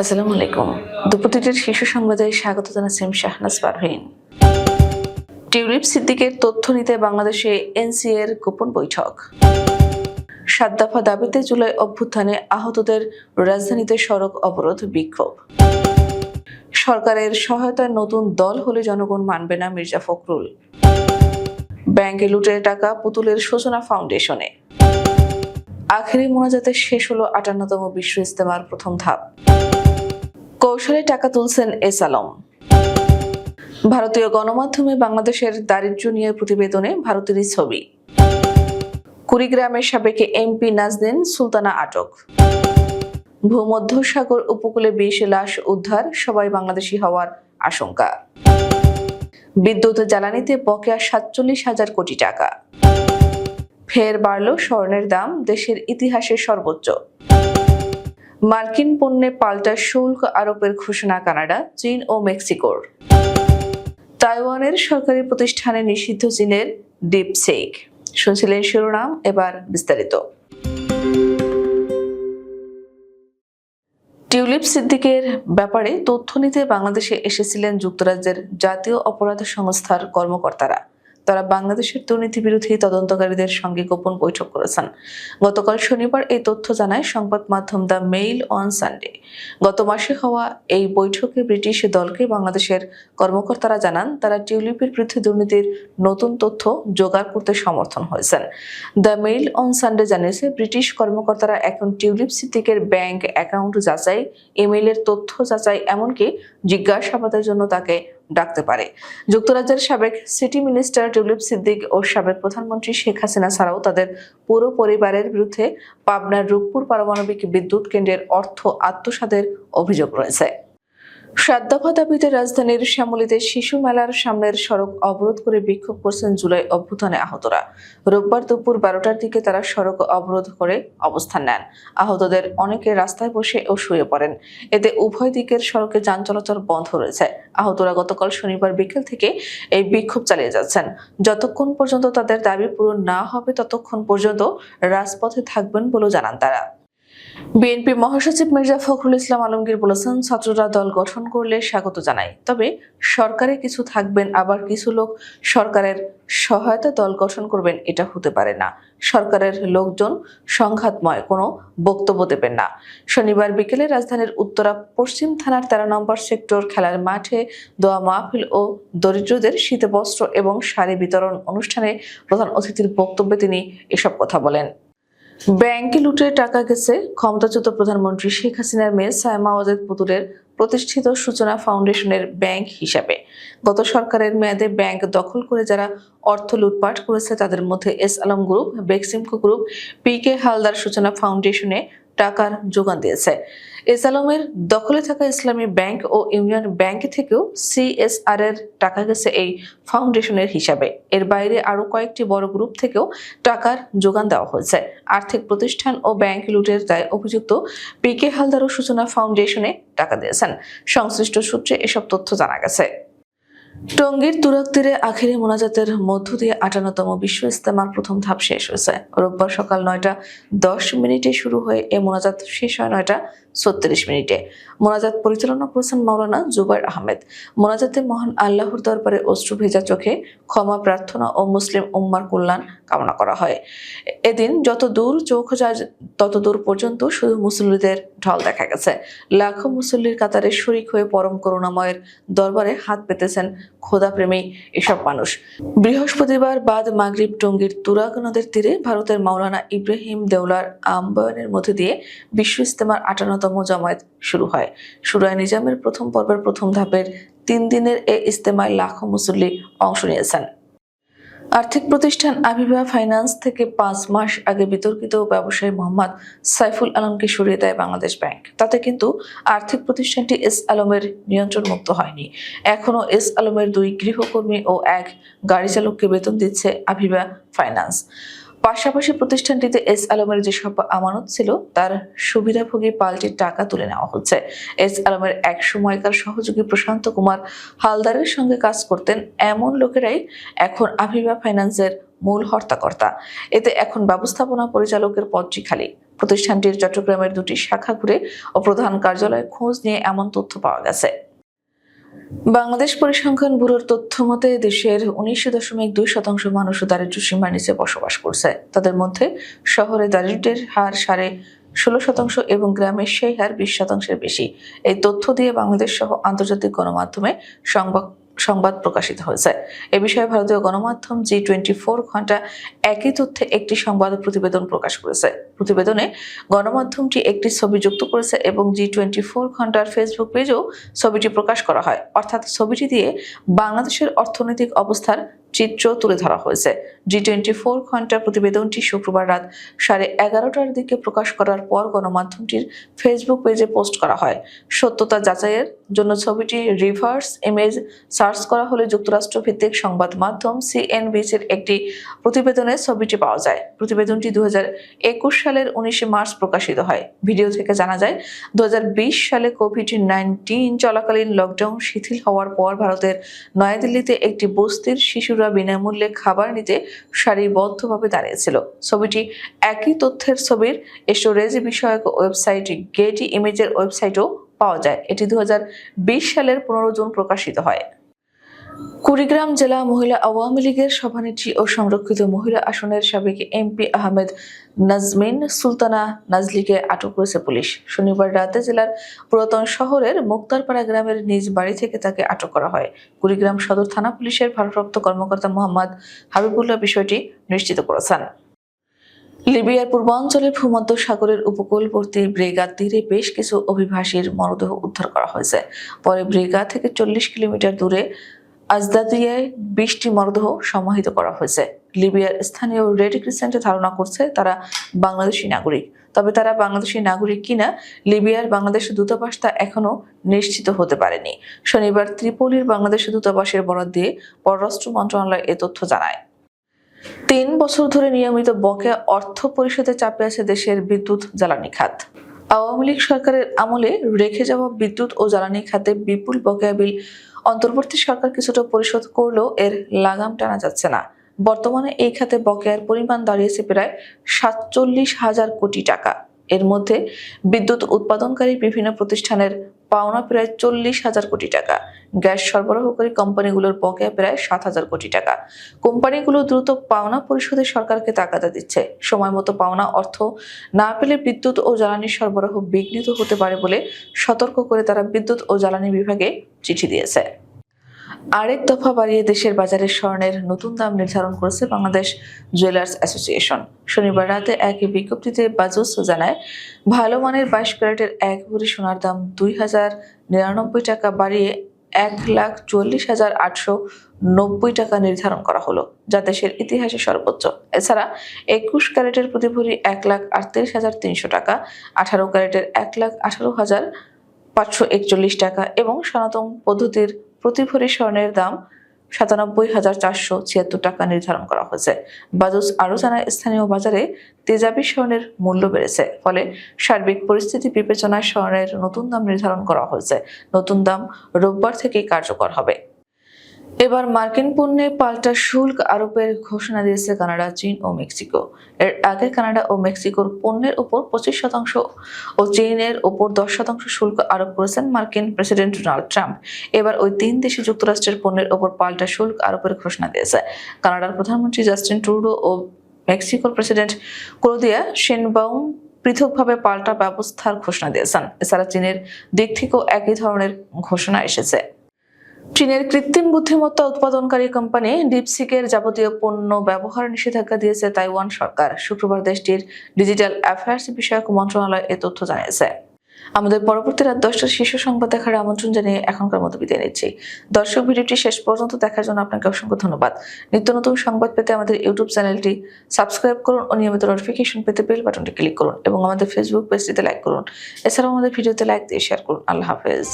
আসসালামু আলাইকুম। দুপুরটির শীর্ষ সংবাদে স্বাগত জানাচ্ছি আমি শাহনাজ পারভীন। টিউলিপ সিদ্দিকের তথ্য নিতে বাংলাদেশে এনসিএ এর গোপন বৈঠক। সাত দফা দাবিতে জুলাই অভ্যুত্থানে আহতদের রাজধানীতে সড়ক অবরোধ বিক্ষোভ। সরকারের সহায়তায় নতুন দল হলে জনগণ মানবে না মির্জা ফখরুল। ব্যাংকে লুটের টাকা পুতুলের সূচনা ফাউন্ডেশনে। আখেরি মোনাজাতে শেষ হলো আটান্নতম বিশ্ব ইস্তেমার প্রথম ধাপ। কৌশলে টাকা তুলছেন এস আলম। ভারতীয় গণমাধ্যমে বাংলাদেশের দারিদ্র্য নিয়ে প্রতিবেদনে ভারতেরই ছবি। কুড়িগ্রামের সাবেক এমপি নাজদিন সুলতানা আটক। ভূমধ্যসাগর উপকূলে বিশ লাশ উদ্ধার, সবাই বাংলাদেশি হওয়ার আশঙ্কা। বিদ্যুৎ জ্বালানিতে বকেয়া সাতচল্লিশ হাজার কোটি টাকা। ফের বাড়ল স্বর্ণের দাম, দেশের ইতিহাসে সর্বোচ্চ। মার্কিন পণ্যে পাল্টা শুল্ক আরোপের ঘোষণা কানাডা, চীন ও মেক্সিকোর। তাইওয়ানের সরকারি প্রতিষ্ঠানে নিষিদ্ধ চীনের ডিপ ডিপসেক। শুনছিলেন শিরোনাম, এবার বিস্তারিত। টিউলিপ সিদ্দিকের ব্যাপারে তথ্য নিতে বাংলাদেশে এসেছিলেন যুক্তরাজ্যের জাতীয় অপরাধ সংস্থার কর্মকর্তারা। তারা বাংলাদেশের দুর্নীতি বিরোধী তদন্তকারীদের সঙ্গে গোপন বৈঠক করেছেন। গতকাল শনিবার এই তথ্য জানায় সংবাদ মাধ্যম দ্য মেইল অন সানডে। গত মাসে হওয়া এই বৈঠকে ব্রিটিশ দলকে বাংলাদেশের কর্মকর্তারা জানান, তারা টিউলিপের বিরুদ্ধে দুর্নীতির নতুন তথ্য জোগাড় করতে সমর্থন হয়েছেন। দ্য মেইল অন সানডে জানিয়েছে, ব্রিটিশ কর্মকর্তারা এখন টিউলিপ সিদ্দিকের ব্যাংক অ্যাকাউন্ট যাচাই, ইমেইলের তথ্য যাচাই, এমনকি জিজ্ঞাসাবাদের জন্য তাকে ডাকতে পারে। যুক্তরাজ্যের সাবেক সিটি মিনিস্টার টুলিপ সিদ্দিক ও সাবেক প্রধানমন্ত্রী শেখ হাসিনা ছাড়াও তাদের পুরো পরিবারের বিরুদ্ধে পাবনার রূপপুর পারমাণবিক বিদ্যুৎ কেন্দ্রের অর্থ আত্মসাদের অভিযোগ রয়েছে। সাত দাবিতে রাজধানীর শ্যামলীতে শিশু মেলার সামনের সড়ক অবরোধ করে বিক্ষোভ করছেন জুলাই অভ্যুত্থানে আহতরা। রোববার দুপুর বারোটার দিকে তারা সড়ক অবরোধ করে অবস্থান নেন। আহতদের অনেকে রাস্তায় বসে ও শুয়ে পড়েন। এতে উভয় দিকের সড়কে যান চলাচল বন্ধ রয়েছে। আহতরা গতকাল শনিবার বিকেল থেকে এই বিক্ষোভ চালিয়ে যাচ্ছেন। যতক্ষণ পর্যন্ত তাদের দাবি পূরণ না হবে, ততক্ষণ পর্যন্ত রাজপথে থাকবেন বলেও জানান তারা। বিএনপি মহাসচিব মির্জা ফখরুল ইসলাম আলমগীর বলেছেন, ছাত্ররা দল গঠন করলে স্বাগত জানায় তবে সরকারে কিছু থাকবেন, আবার কিছু লোক সরকারের সহায়তা দল গঠন করবেন, এটা হতে পারে না। সরকারের লোকজন সংঘাতময়, কোনো বক্তব্য দেবেন না। শনিবার বিকেলে রাজধানীর উত্তরা পশ্চিম থানার তেরো নম্বর সেক্টর খেলার মাঠে দোয়া মাহফিল ও দরিদ্রদের শীতবস্ত্র এবং শাড়ি বিতরণ অনুষ্ঠানে প্রধান অতিথির বক্তব্যে তিনি এসব কথা বলেন। ব্যাংকে লুটে টাকা গেছে ক্ষমতাচ্যুত প্রধানমন্ত্রী শেখ হাসিনার মেয়ে সায়মা ওয়াজেদ পুতুলের প্রতিষ্ঠিত সূচনা ফাউন্ডেশনের ব্যাংক হিসাবে। গত সরকারের মেয়াদে ব্যাংক দখল করে যারা অর্থ লুটপাট করেছে তাদের মধ্যে S Alam Group, Beximco Group, P K Haldar Suchona ফাউন্ডেশনে টাকার যোগান দিয়েছে। এস দখলে থাকা ইসলামী ব্যাংক ও ইউনিয়ন ব্যাংক থেকেও সিএসআর এর টাকা গেছে এই ফাউন্ডেশনের হিসাবে। এর বাইরে আরও কয়েকটি বড় গ্রুপ থেকেও টাকার যোগান দেওয়া হয়েছে। আর্থিক প্রতিষ্ঠান ও ব্যাংক লুটের দায় অভিযুক্ত পি কে হালদার ও সূচনা ফাউন্ডেশনে টাকা দিয়েছেন। সংশ্লিষ্ট সূত্রে এসব তথ্য জানা গেছে। টঙ্গীর তুরাক তীরে আখেরি মোনাজাতের মধ্য দিয়ে আটান্নতম বিশ্ব ইস্তেমার প্রথম ধাপ শেষ হয়েছে। রোববার সকাল নয়টা দশ মিনিটে শুরু হয়ে এ মোনাজাত শেষ হয় নয়টা ছত্রিশ মিনিটে। মোনাজাত পরিচালনা করেছেন মাওলানা জুবাইর আহমেদ। মোনাজাতে মহান আল্লাহর দরবারে অশ্রু ভেজা চোখে ক্ষমা, প্রার্থনা ও মুসলিম উম্মার কল্যাণ কামনা করা হয়। এদিন যত দূর চোখ যায় তত দূর পর্যন্ত শুধু মুসল্লিদের ঢল দেখা গেছে। লাখো মুসল্লির কাতারে শরিক হয়ে পরম করুণাময়ের দরবারে হাত পেতেছেন খোদাপ্রেমী এসব মানুষ। বৃহস্পতিবার বাদ মাগরিব টঙ্গীর তুরাগ নদের তীরে ভারতের মাওলানা ইব্রাহিম দেওলার আম্বায়নের মধ্যে দিয়ে বিশ্ব ইস্তেমার আটান্নতম জামায়াত শুরু হয়। সুরায় নিজামের প্রথম পর্বের প্রথম ধাপের তিন দিনের এ ইস্তেমায় লাখো মুসল্লি অংশ নিয়েছেন। আর্থিক প্রতিষ্ঠান আবিবা ফাইন্যান্স থেকে পাঁচ মাস আগে বিতর্কিত ব্যবসায়ী মোহাম্মদ সাইফুল আলমকে সরিয়ে দেয় বাংলাদেশ ব্যাংক। তাতে কিন্তু আর্থিক প্রতিষ্ঠানটি এস আলমের নিয়ন্ত্রণ মুক্ত হয়নি। এখনও এস আলমের দুই গৃহকর্মী ও এক গাড়ি চালককে বেতন দিচ্ছে আবিবা ফাইন্যান্স। পাশাপাশি প্রতিষ্ঠানটিতে এস আলমের যেসব আমানত ছিল, তার সুবিধাভোগী পাল্টে টাকা তুলে নেওয়া হচ্ছে। এস আলমের এক সময়কার সহযোগী প্রশান্ত কুমার হালদারের সঙ্গে কাজ করতেন এমন লোকেরাই এখন আভিবা ফাইন্যান্সের মূল হর্তাকর্তা। এতে এখন ব্যবস্থাপনা পরিচালকের পদটি খালি। প্রতিষ্ঠানটির চট্টগ্রামের দুটি শাখা ঘুরে ও প্রধান কার্যালয়ে খোঁজ নিয়ে এমন তথ্য পাওয়া গেছে। বাংলাদেশ পরিসংখ্যান ব্যুরোর তথ্য মতে, দেশের উনিশ দশমিক দুই শতাংশ মানুষ দারিদ্র সীমার নিচে বসবাস করছে। তাদের মধ্যে শহরে দারিদ্রের হার সাড়ে ষোলো শতাংশ এবং গ্রামের সেই হার বিশ শতাংশের বেশি। এই তথ্য দিয়ে বাংলাদেশ সহ আন্তর্জাতিক গণমাধ্যমে সংবাদ সংবাদ প্রকাশিত হয়েছে। এ বিষয়ে ভারতীয় গণমাধ্যম জি টোয়েন্টি ফোর ঘণ্টা একই তথ্যে একটি সংবাদ প্রতিবেদন প্রকাশ করেছে। প্রতিবেদনে গণমাধ্যমটি একটি ছবি যুক্ত করেছে এবং জি টোয়েন্টি ফোর ঘণ্টার ফেসবুক পেজেও ছবিটি প্রকাশ করা হয়। অর্থাৎ ছবিটি দিয়ে বাংলাদেশের অর্থনৈতিক অবস্থার চিত্র তুলে ধরা হয়েছে। জি টোয়েন্টি ফোর ঘণ্টা প্রতিবেদনটি শুক্রবার রাত সাড়ে এগারোটার দিকে প্রকাশ করার পর গণমাধ্যমটির ফেসবুক পেজে পোস্ট করা হয়। সত্যতা যাচাইয়ের জন্য ছবিটি রিভার্স ইমেজ সার্চ করা হলে যুক্তরাষ্ট্র ভিত্তিক সংবাদ মাধ্যম সিএনবিসির একটি প্রতিবেদনে ছবিটি পাওয়া যায়। প্রতিবেদনটি দু সালের উনিশে মার্চ প্রকাশিত হয়। ভিডিও থেকে জানা যায় দু হাজার বিশ সালে কোভিড নাইন্টিন চলাকালীন লকডাউন শিথিল হওয়ার পর ভারতের নয়াদিল্লিতে একটি বস্তির শিশুরা বিনামূল্যে খাবার নিতে সারিবদ্ধভাবে দাঁড়িয়েছিল। ছবিটি একই তথ্যের ছবির স্টোরেজ বিষয়ক ওয়েবসাইট গেটি ইমেজের ওয়েবসাইটও পাওয়া যায়। এটি দু হাজার বিশ সালের পনেরো জুন প্রকাশিত হয়। কুড়িগ্রাম জেলা মহিলা আওয়ামী লীগের সভানেত্রী ও সংরক্ষিত মহিলা আসনের সাবেক এমপি আহমেদ নাজমিন সুলতানা নাজলিকে আটক করেছে পুলিশ। শনিবার রাতে জেলার পুরাতন শহরের মুক্তারপাড়া গ্রামের নিজ বাড়ি থেকে তাকে আটক করা হয়। কুড়িগ্রাম সদর থানা পুলিশের ভারপ্রাপ্ত কর্মকর্তা মোহাম্মদ হাবিবুল্লাহ বিষয়টি নিশ্চিত করেছেন। লিবিয়ার পূর্বাঞ্চলের ভূমধ্য সাগরের উপকূলবর্তী ব্রেগা তীরে বেশ কিছু অভিবাসীর মরদেহ উদ্ধার করা হয়েছে। পরে ব্রেগা থেকে চল্লিশ কিলোমিটার দূরে আজদাদিয়ায় বিশটি মরদেহ সমাহিত করা হয়েছে। লিবিয়ার স্থানীয় রেড ক্রিসেন্টে ধারণা করছে তারা বাংলাদেশি নাগরিক। তবে তারা বাংলাদেশি নাগরিক কিনা লিবিয়ার বাংলাদেশ দূতাবাস তা এখনও নিশ্চিত হতে পারেনি। শনিবার ত্রিপোলির বাংলাদেশ দূতাবাসের বরাদ দিয়ে পররাষ্ট্র মন্ত্রণালয় এ তথ্য জানায়। তিন বছর ধরে নিয়মিত বকেয়া অর্থ পরিশোধে চাপে আছে দেশের বিদ্যুৎ জ্বালানি খাত। আওয়ামী লীগ সরকারের আমলে রেখে যাওয়া বিদ্যুৎ ও জ্বালানি খাতে বিপুল বকেয়া বিল অন্তর্বর্তী সরকার কিছুটা পরিশোধ করলেও এর লাগাম টানা যাচ্ছে না। বর্তমানে এই খাতে বকেয়ার পরিমাণ দাঁড়িয়েছে প্রায় সাতচল্লিশ হাজার কোটি টাকা। এর মধ্যে বিদ্যুৎ উৎপাদনকারী বিভিন্ন প্রতিষ্ঠানের পাওনা প্রায় চল্লিশ হাজার কোটি টাকা। গ্যাস সরবরাহকারী কোম্পানিগুলোর বকেয়া প্রায় সাত হাজার কোটি টাকা। কোম্পানিগুলো দ্রুত পাওনা পরিশোধে সরকারকে তাগাদা দিচ্ছে। সময় মতো পাওনা অর্থ না পেলে বিদ্যুৎ ও জ্বালানি সরবরাহ বিঘ্নিত হতে পারে বলে সতর্ক করে তারা বিদ্যুৎ ও জ্বালানি বিভাগে চিঠি দিয়েছে। আরেক দফা বাড়িয়ে দেশের বাজারে স্বর্ণের নতুন দাম নির্ধারণ করেছে বাংলাদেশ জুয়েলার্স অ্যাসোসিয়েশন। শনিবার রাতে এক বিজ্ঞপ্তিতে বাজুস জানায়, ভালো মানের বাইশ ক্যারেটের এক ভরি সোনার দাম দুই হাজার নিরানব্বই টাকা বাড়িয়ে এক লাখ চল্লিশ হাজার আটশো নব্বই টাকা নির্ধারণ করা হলো, যা দেশের ইতিহাসে সর্বোচ্চ। এছাড়া একুশ ক্যারেটের প্রতি ভরি এক লাখ আটত্রিশ হাজার তিনশো টাকা, আঠারো ক্যারেটের এক লাখ আঠারো হাজার পাঁচশো একচল্লিশ টাকা এবং সনাতন পদ্ধতির প্রতি ভরি স্বর্ণের দাম সাতানব্বই হাজার চারশো ছিয়াত্তর টাকা নির্ধারণ করা হয়েছে। বাজুস আরও জানায় স্থানীয় বাজারে তেজাবি স্বর্ণের মূল্য বেড়েছে, ফলে সার্বিক পরিস্থিতি বিবেচনায় স্বর্ণের নতুন দাম নির্ধারণ করা হয়েছে। নতুন দাম রোববার থেকেই কার্যকর হবে। এবার মার্কিন পণ্যে পাল্টা শুল্ক আরোপের ঘোষণা দিয়েছে কানাডা, চীন ও মেক্সিকো। এর আগে কানাডা ও মেক্সিকোর পণ্যের উপর পঁচিশ শতাংশ ও চীনের উপর দশ শতাংশ শুল্ক আরোপ করেছেন মার্কিন প্রেসিডেন্ট ডোনাল্ড ট্রাম্প। এবার ওই তিন দেশে যুক্তরাষ্ট্রের পণ্যের উপর পাল্টা শুল্ক আরোপের ঘোষণা দিয়েছে। কানাডার প্রধানমন্ত্রী জাস্টিন ট্রুডো ও মেক্সিকোর প্রেসিডেন্ট ক্রোদিয়া শেনবাউম পৃথকভাবে পাল্টা ব্যবস্থার ঘোষণা দিয়েছেন। এছাড়া চীনের দিক থেকেও একই ধরনের ঘোষণা এসেছে। চীনের কৃত্রিম বুদ্ধিমত্তা উৎপাদনকারী কোম্পানি ডিপসিকের যাবতীয় পণ্য ব্যবহার নিষেধাজ্ঞা দিয়েছে তাইওয়ান সরকার। শুক্রবার দেশটির ডিজিটাল অ্যাফেয়ার্স বিষয়ক মন্ত্রণালয় এ তথ্য জানিয়েছে। আমাদের পরবর্তী রাত দশটার শীর্ষ সংবাদ দেখার আমন্ত্রণ জানিয়ে এখনকার মতো বিদায় নিচ্ছি। দর্শক, ভিডিওটি শেষ পর্যন্ত দেখার জন্য আপনাকে অসংখ্য ধন্যবাদ। নিত্য নতুন সংবাদ পেতে আমাদের ইউটিউব চ্যানেলটি সাবস্ক্রাইব করুন ও নিয়মিত নোটিফিকেশন পেতে বেল বাটনটি ক্লিক করুন এবং আমাদের ফেসবুক পেজটিতে লাইক করুন। এছাড়াও আমাদের ভিডিওতে লাইক দিয়ে শেয়ার করুন। আল্লাহ হাফেজ।